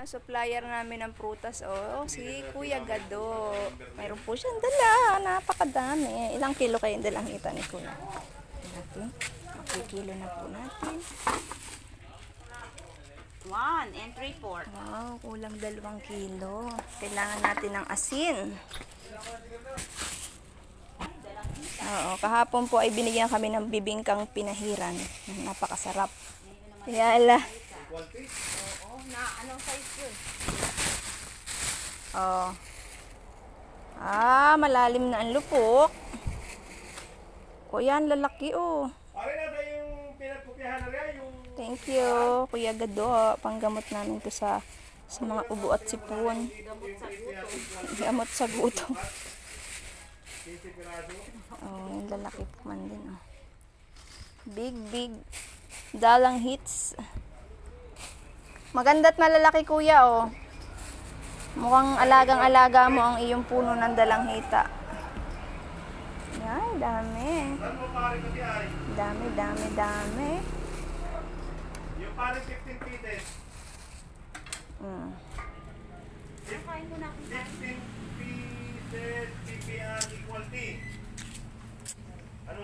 ang supplier namin ng prutas, oh, si Kuya Gado. Mayroon po siyang dala, napakadami. Ilang kilo kayo dalang hita ni Kuya? Natin. Makikilo na po natin. One and three fourth. Wow, kulang dalawang kilo. Kailangan natin ng asin. Oo, kahapon po ay binigyan kami ng bibingkang pinahiran. Napakasarap. Yala. Size yun? Oh. Ah, malalim na ang lupok. O yan, lalaki oh. Pare na tayo yung pinagpupihan na rin, yung Thank you, Kuya Gado. Panggamot namin to sa sa mga ubo at sipon. Gamot sa gutom. Oh, yung lalaki po man din. Oh. Big, big. Dalang hits. Maganda't malalaki kuya, oh. Mukhang alagang-alaga mo ang iyong puno ng dalang hita. Yan, dami. Dami, dami, dami. Yung pare 15 pieces. Mm. Kain mo na